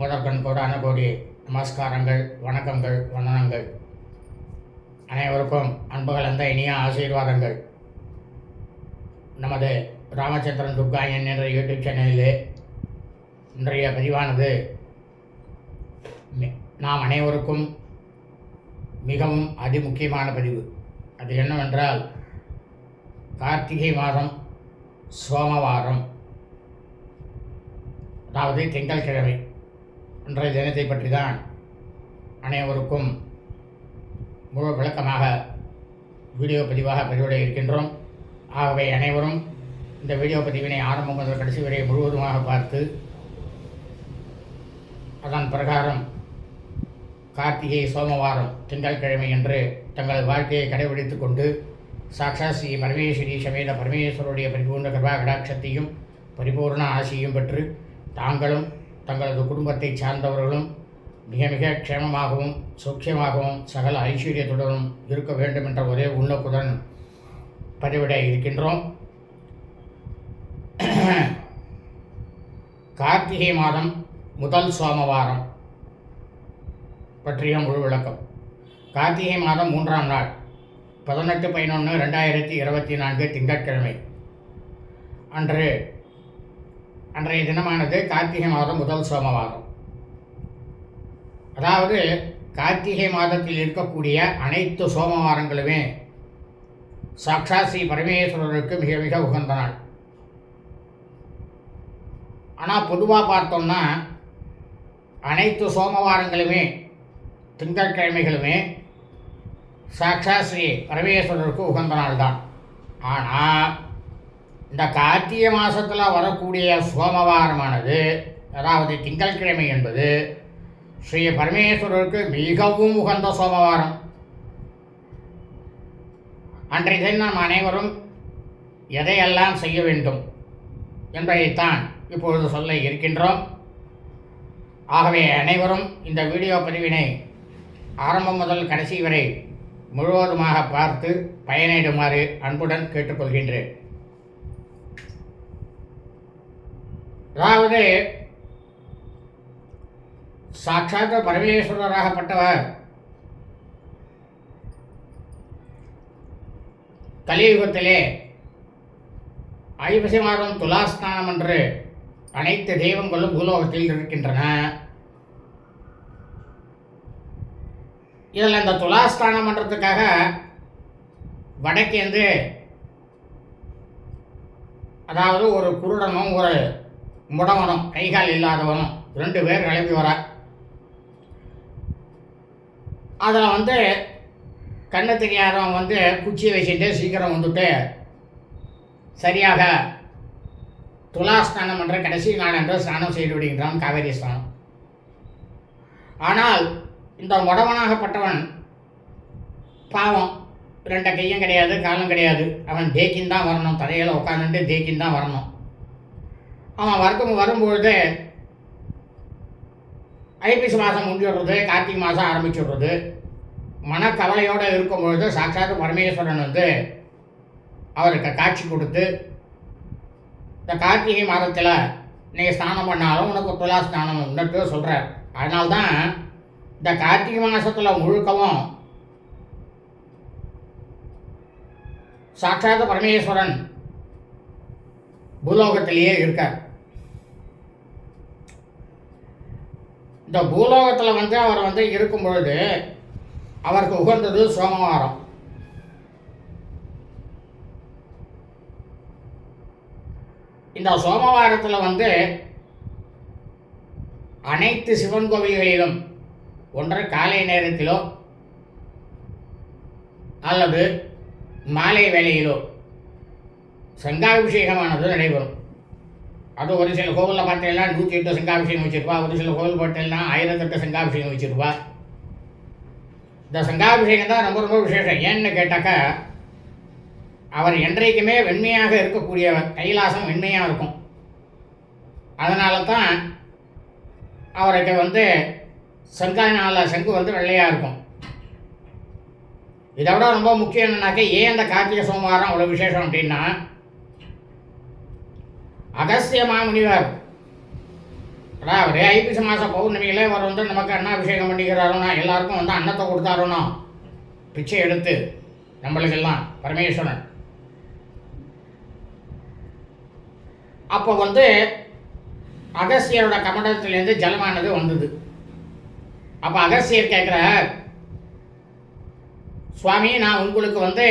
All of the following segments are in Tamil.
முதற்கண் கோடான கோடி நமஸ்காரங்கள் வணக்கங்கள் வந்தனங்கள். அனைவருக்கும் அன்பு கலந்த இனிய ஆசீர்வாதங்கள். நமது ராமச்சந்திரன் துர்காயன் என்ற யூடியூப் சேனலிலே இன்றைய பதிவானது நாம் அனைவருக்கும் மிகவும் அதிமுக்கியமான பதிவு. அது என்னவென்றால் கார்த்திகை மாதம் சோமவாரம் அதாவது திங்கட்கிழமை இன்றைய தினத்தை பற்றி தான் அனைவருக்கும் முழு விளக்கமாக வீடியோ பதிவாக பதிவிட இருக்கின்றோம். ஆகவே அனைவரும் இந்த வீடியோ பதிவினை ஆரம்பம் முதல் கடைசி வரை முழுவதுமாக பார்த்து அதன் பிரகாரம் கார்த்திகை சோமவாரம் திங்கட்கிழமை என்று தங்கள் வாழ்க்கையை கடைபிடித்து கொண்டு சாக்ஷாத் ஸ்ரீ பரமேஸ்வரி சமேத பரமேஸ்வருடைய பரிபூர்ண கிருபா கடாட்சத்தையும் பரிபூர்ண ஆசியும் பெற்று தாங்களும் தங்களது குடும்பத்தை சார்ந்தவர்களும் மிக மிக க்ஷேமமாகவும் சௌக்கியமாகவும் சகல ஐஸ்வர்யத்துடனும் இருக்க வேண்டும் என்ற ஒரே உண்ணக்குடன் பதிவிட இருக்கின்றோம். கார்த்திகை மாதம் முதல் சோமவாரம் பற்றிய முழு விளக்கம். கார்த்திகை மாதம் மூன்றாம் நாள் பதினெட்டு பதினொன்று ரெண்டாயிரத்தி இருபத்தி நான்கு திங்கட்கிழமை. அன்று அன்றைய தினமானது கார்த்திகை மாதம் முதல் சோமவாரம். அதாவது கார்த்திகை மாதத்தில் இருக்கக்கூடிய அனைத்து சோமவாரங்களுமே சாக்ஷாத் ஸ்ரீ பரமேஸ்வரருக்கு மிக மிக உகந்த நாள். ஆனால் பொதுவாக பார்த்தோம்னா அனைத்து சோமவாரங்களுமே திங்கட்கிழமைகளுமே சாக்ஷாத் ஸ்ரீ பரமேஸ்வரருக்கு உகந்த நாள் தான் ஆனால் இந்த கார்த்திகை மாதத்தில் வரக்கூடிய சோமவாரமானது அதாவது திங்கட்கிழமை என்பது ஸ்ரீ பரமேஸ்வரருக்கு மிகவும் உகந்த சோமவாரம். அன்றைய தினம் நாம் அனைவரும் எதையெல்லாம் செய்ய வேண்டும் என்பதைத்தான் இப்பொழுது சொல்ல இருக்கின்றோம். ஆகவே அனைவரும் இந்த வீடியோ பதிவினை ஆரம்பம் முதல் கடைசி வரை முழுவதுமாக பார்த்து பயனிடுமாறு அன்புடன் கேட்டுக்கொள்கின்றேன். அதாவது சாட்சாத் பரமேஸ்வரராகப்பட்டவர் கலியுகத்திலே ஐப்பசி மாதம் துலாஸ்தானம் என்று அனைத்து தெய்வங்களும் பூலோகத்தில் இருக்கின்றன. இதில் இந்த துலாஸ்தானம் பண்ணுறதுக்காக வடக்கேந்து அதாவது ஒரு குருடனும் ஒரு முடவனும் கைகால் இல்லாதவனும் ரெண்டு பேர் கிளம்பி வர அதில் வந்து கண்ணு தெரியாதவன் வந்து குச்சியை வச்சுட்டு சீக்கிரம் வந்துட்டு சரியாக துலாஸ்தானம் என்ற கடைசி நாள் என்று ஸ்நானம் செய்து விடுகின்றான் காவேரி ஸ்நானம் ஆனால் இந்த முடவனாகப்பட்டவன் பாவம். ரெண்டு கையும் கிடையாது காலும் கிடையாது. அவன் தேக்கின் தான் வரணும் தரையில் உட்காந்துட்டு தேக்கின் தான் வரணும். அவன் வரும் வரும்பொழுது ஐபிசி மாதம் முடிஞ்சிடுறது கார்த்திகை மாதம் ஆரம்பிச்சிடுறது. மனக்கவலையோடு இருக்கும்பொழுது சாட்சாத் பரமேஸ்வரன் வந்து அவருக்கு காட்சி கொடுத்து இந்த கார்த்திகை மாதத்தில் நீங்கள் ஸ்நானம் பண்ணாலும் உனக்கு துலா ஸ்நானம் உண்டு சொல்கிறார் அதனால்தான் இந்த கார்த்திகை மாதத்தில் முழுக்கவும் சாட்சாத் பரமேஸ்வரன் பூலோகத்திலேயே இருக்கார். இந்த பூலோகத்தில் வந்து அவர் வந்து இருக்கும் பொழுது அவருக்கு உகந்தது சோமவாரம். இந்த சோமவாரத்தில் வந்து அனைத்து சிவன் கோவில்களிலும் ஒன்று காலை நேரத்திலோ அல்லது மாலை வேளையிலோ சங்காபிஷேகமானது நடைபெறும். அது ஒரு சில கோவிலில் பார்த்தீங்கன்னா நூற்றி எட்டு சங்காபிஷேகம் வச்சுருப்பா ஒரு சில கோவில் பார்த்தீங்கன்னா ஆயிரத்தெட்டு சங்காபிஷேகம் வச்சிருப்பா. இந்த சங்காபிஷேகம் தான் ரொம்ப ரொம்ப விசேஷம். ஏன்னு கேட்டாக்கா அவர் என்றைக்குமே வெண்மையாக இருக்கக்கூடியவர் கைலாசம் வெண்மையாக இருக்கும். அதனால தான் அவருக்கு வந்து சங்கானால சங்கு வந்து வெள்ளையாக இருக்கும். இதை விட ரொம்ப முக்கியம் என்னன்னாக்கா ஏன் அந்த கார்த்திகை சோமவாரம் அவ்வளோ விசேஷம் அப்படின்னா அகஸ்திய மாமுனிவர். அதாவது ஐப்பசி மாதம் பௌர்ணமியில அவர் வந்து நமக்கு அண்ணாபிஷேகம் பண்ணிக்கிறாருன்னா எல்லாருக்கும் வந்து அன்னத்தை கொடுத்தாருன்னா பிச்சை எடுத்து நம்மளுக்கெல்லாம் பரமேஸ்வரன். அப்போ வந்து அகஸ்தியரோட கமண்டத்திலேருந்து ஜலமானது வந்தது. அப்போ அகஸ்தியர் கேட்குறார் சுவாமி நான் உங்களுக்கு வந்து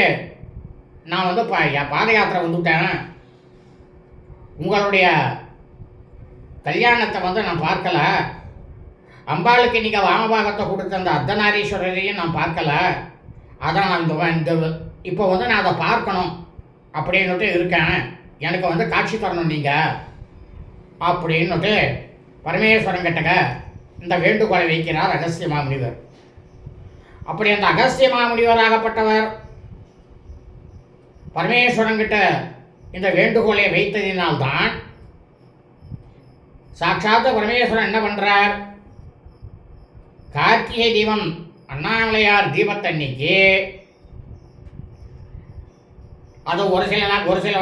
நான் வந்து பா பாத யாத்திரை வந்துவிட்டேன் உங்களுடைய கல்யாணத்தை வந்து நான் பார்க்கல. அம்பாளுக்கு நீங்கள் வாமபாகத்தை கொடுத்த அந்த அர்த்தநாரீஸ்வரரையும் நான் பார்க்கல. அதான் நான் இந்த இந்த இப்போ வந்து நான் அதை பார்க்கணும் அப்படின்னுட்டு இருக்கேன். எனக்கு வந்து காட்சி தரணும் நீங்கள் அப்படின்னுட்டு பரமேஸ்வரன் கிட்டக்க இந்த வேண்டுகோளை வைக்கிறார் அகஸ்திய மாமுனிவர். அப்படி அந்த அகஸ்திய மாமுனிவராகப்பட்டவர் பரமேஸ்வரன் கிட்ட இந்த வேண்டுகோளை வைத்ததினால்தான் சாட்சாத்த பரமேஸ்வரன் என்ன பண்ணுறார் கார்த்திகை தீபம் அண்ணாமலையார் தீபத்தன்னைக்கு அது ஒரு சில நாள் ஒரு சில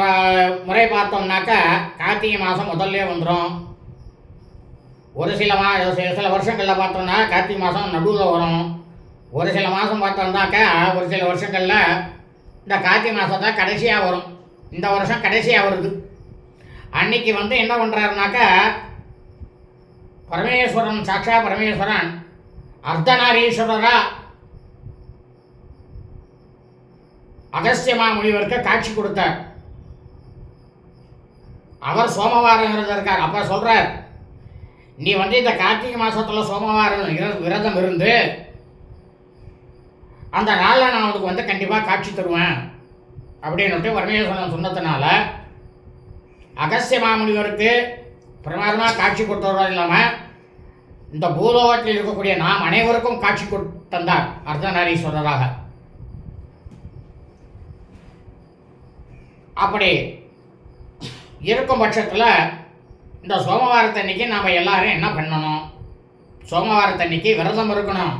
முறை பார்த்தோம்னாக்கா கார்த்திகை மாதம் முதல்ல வந்துடும் ஒரு சில மா சில சில வருஷங்களில் பார்த்தோம்னா கார்த்திகை மாதம் நடுவில் வரும். ஒரு சில மாதம் பார்த்தோம்னாக்கா ஒரு சில வருஷங்களில் இந்த கார்த்திகை மாதம் தான் கடைசியாக வரும். இந்த வருஷம் கடைசியாக வருது அன்னைக்கு வந்து என்ன பண்ணுறாருனாக்கா பரமேஸ்வரன் சாட்சா பரமேஸ்வரன் அர்த்தநாரீஸ்வரரா அகஸ்தியமா முனிவருக்கு காட்சி கொடுத்தார். அவர் சோமவாரம் இருந்திருக்கார் அப்ப சொல்றார் நீ வந்து இந்த கார்த்திகை மாசத்துல சோமவாரம் விரதம் இருந்து அந்த நாளில் நான் உனக்கு வந்து கண்டிப்பாக காட்சி தருவேன். அப்படின்னுட்டு பரமேஸ்வரன் சொன்னதுனால அகஸ்ய மாமுனிவருக்கு பிரமாதமாக காட்சி கொடுத்தவர்கள் இல்லாமல் இந்த பூலோகத்தில் இருக்கக்கூடிய நாம் அனைவருக்கும் காட்சி கொடுத்தார் அர்த்தநாரீஸ்வரராக. அப்படி இருக்கும் பட்சத்தில் இந்த சோமவாரத்தன்னைக்கு நாம் எல்லாரும் என்ன பண்ணணும்? சோமவாரத்தன்னைக்கு விரதம் இருக்கணும்.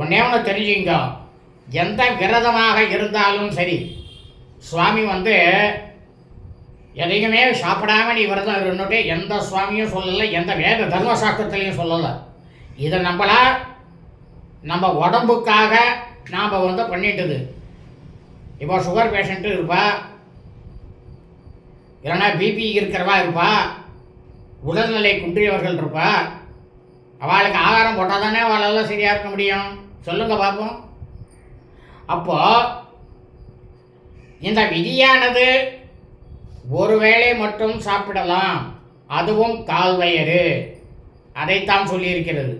ஒன்றே ஒன்று தெரிஞ்சுங்க. எந்த விரதமாக இருந்தாலும் சரி சுவாமி வந்து எதையுமே சாப்பிடாம நீ விரதம் இருந்துட்டு எந்த சுவாமியும் சொல்லலை எந்த வேத தர்மசாஸ்திரத்துலையும் சொல்லலை. இதை நம்மளா நம்ம உடம்புக்காக நாம் வந்து பண்ணிட்டுது. இப்போ சுகர் பேஷண்ட்டு இருப்பா இல்லைன்னா பிபி இருக்கிறவா இருப்பா உடல்நிலை குன்றியவர்கள் இருப்பா அவளுக்கு ஆகாரம் போட்டால் தானே அவளால் சரியாக இருக்க முடியும்? சொல்லுங்கள் பார்ப்போம் அப்போ இந்த விதியானது ஒருவேளை மட்டும் சாப்பிடலாம். அதுவும் கால்வயறு அதைத்தான் சொல்லியிருக்கிறது.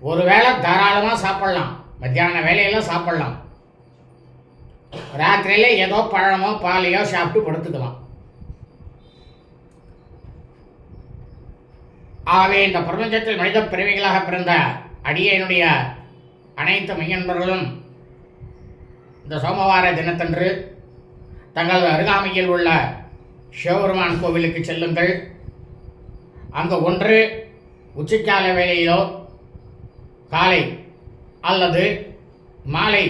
ஒருவேளை தாராளமாக சாப்பிடலாம். மத்தியான வேலையில சாப்பிடலாம். ராத்திரியில ஏதோ பழமோ பாலையோ சாப்பிட்டு படுத்துக்கலாம். ஆகவே இந்த பிரபஞ்சத்தில் மனித பிறவிகளாக பிறந்த அடியனுடைய அனைத்து மையன்பர்களும் இந்த சோமவார தினத்தன்று தங்களது அருகாமையில் உள்ள சிவபெருமான் கோவிலுக்கு செல்லுங்கள். அங்கு ஒன்று உச்சிக்கால வேளையிலோ காலை அல்லது மாலை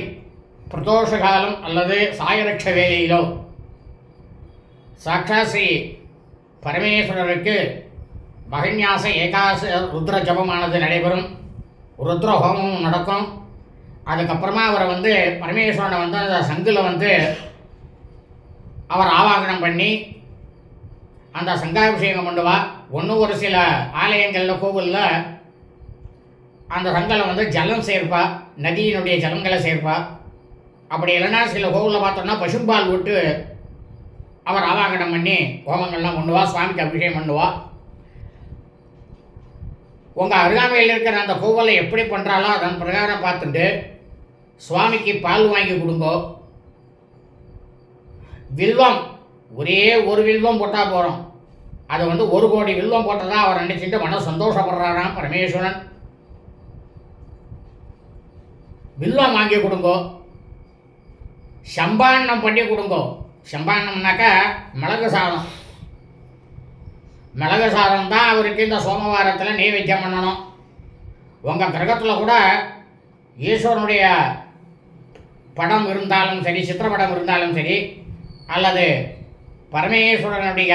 பிரதோஷ காலம் அல்லது சாயரட்ச வேளையிலோ சாட்சாசி பரமேஸ்வரருக்கு மகன்யாச ஏகாச ருத்ர ஜபமானது நடைபெறும். ருத்ர ஹோமமும் நடக்கும். அதுக்கப்புறமா அவரை வந்து பரமேஸ்வரனை வந்து அந்த சங்கில் வந்து அவர் ஆவாகனம் பண்ணி அந்த சங்காபிஷேகம் பண்ணுவா ஒன்றும் ஒரு சில ஆலயங்களில் கோவிலில் அந்த சங்கலை வந்து ஜலம் சேர்ப்பா. நதியினுடைய ஜலங்களை சேர்ப்பா. அப்படி இல்லைன்னா சில கோவிலில் பார்த்தோம்னா பசும்பால் விட்டு அவர் ஆவாகனம் பண்ணி ஹோமங்கள்லாம் பண்ணுவா சுவாமிக்கு அபிஷேகம் பண்ணுவா உங்கள் அருகாமையில் இருக்கிற அந்த கோவிலை எப்படி பண்ணுறாலோ அதன் பிரகாரம் பார்த்துட்டு சுவாமிக்கு பால் வாங்கி கொடுங்கோ. வில்வம் ஒரே ஒரு வில்வம் போட்டால் போகிறோம் அது வந்து ஒரு கோடி வில்வம் போட்டதாக அவர் நினைச்சிட்டு மன சந்தோஷப்படுறாராம் பரமேஸ்வரன். வில்வம் வாங்கி கொடுங்கோ. சம்பாண்ணம் பண்ணி கொடுங்கோ. சம்பாண்ணம்னாக்கா மிளகு சாதம். மிளகு சாதம் தான் அவருக்கு இந்த சோமவாரத்தில் நைவேத்தியம் பண்ணணும். உங்கள் கிரகத்தில் கூட ஈஸ்வரனுடைய படம் இருந்தாலும் சரி சித்திரப்படம் இருந்தாலும் சரி அல்லது பரமேஸ்வரனுடைய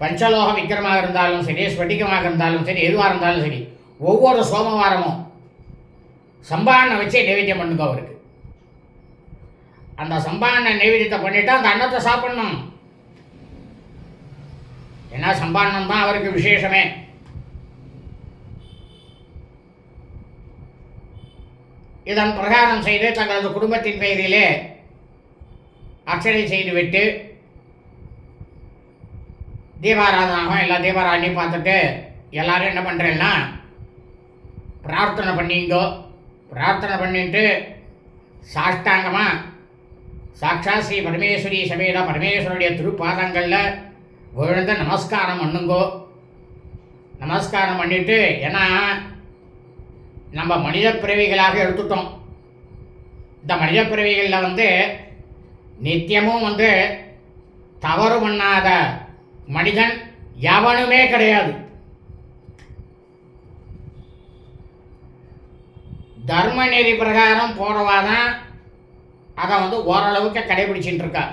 பஞ்சலோக விக்கிரமாக இருந்தாலும் சரி ஸ்பட்டிகமாக இருந்தாலும் சரி எதுவாக இருந்தாலும் சரி ஒவ்வொரு சோமவாரமும் சம்பாண்ணை வச்சு நைவேத்தியம் பண்ணுங்க அவருக்கு. அந்த சம்பாண்ணை நைவேத்தியத்தை பண்ணிவிட்டு அந்த அன்னத்தை சாப்பிட்ணும். ஏன்னா சம்பாண்டம் தான் அவருக்கு விசேஷமே. இதன் பிரகாரம் செய்து தங்களது குடும்பத்தின் பெயரிலே அர்ச்சனை செய்துவிட்டு தீபாராதனாகும் எல்லா தீபாராதனையும் பார்த்துட்டு எல்லாரும் என்ன பண்ணுறேன்னா பிரார்த்தனை பண்ணிங்கோ. பிரார்த்தனை பண்ணிட்டு சாஷ்டாங்கமாக சாட்சா ஸ்ரீ பரமேஸ்வரி சமேத பரமேஸ்வருடைய திருப்பாதங்களில் விழுந்து நமஸ்காரம் பண்ணுங்கோ. நமஸ்காரம் பண்ணிட்டு ஏன்னா நம்ம மனித பிறவிகளாக எடுத்துட்டோம். இந்த மனித பிறவிகளில் வந்து நித்தியமும் வந்து தவறு பண்ணாத மனிதன் எவனுமே கிடையாது. தர்ம நெறி பிரகாரம் போறவா தான் அதை வந்து ஓரளவுக்கு கடைபிடிச்சிட்டு இருக்கா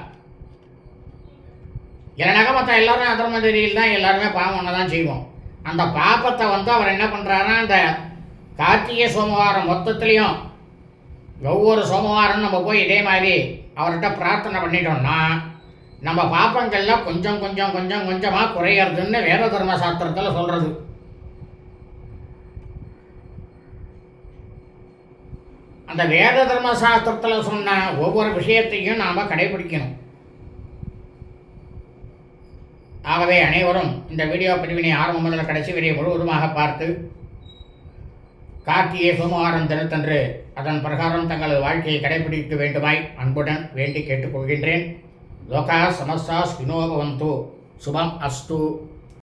இல்லைனாக்கா மற்ற எல்லோரும் அதர்ம நெறியில் தான் எல்லாருமே பாவம் ஒன்று தான் செய்வோம். அந்த பாப்பத்தை வந்து அவர் என்ன பண்ணுறாருன்னா அந்த கார்த்திகை சோமவாரம் மொத்தத்துலேயும் ஒவ்வொரு சோமவாரம் நம்ம போய் இதே மாதிரி அவர்கிட்ட பிரார்த்தனை பண்ணிட்டோம்னா நம்ம பாப்பங்கள்லாம் கொஞ்சம் கொஞ்சம் கொஞ்சம் கொஞ்சமாக குறையிறதுன்னு வேத தர்ம சாஸ்திரத்தில் சொல்கிறது அந்த வேத தர்ம சாஸ்திரத்தில் சொன்ன ஒவ்வொரு விஷயத்தையும் நாம் கடைபிடிக்கணும். ஆகவே அனைவரும் இந்த வீடியோ பிரிவினை ஆரம்பம் முதல் கடைசி வரை முழுவதுமாக பார்த்து கார்த்திகை சோமவாரம் தினத்தன்று அதன் பிரகாரம் தங்களது வாழ்க்கையை கடைபிடிக்க வேண்டுமாய் அன்புடன் வேண்டி கேட்டுக்கொள்கின்றேன். லோகா சமஸ்தா ஸ்வினோபவந்து சுபம் அஸ்து.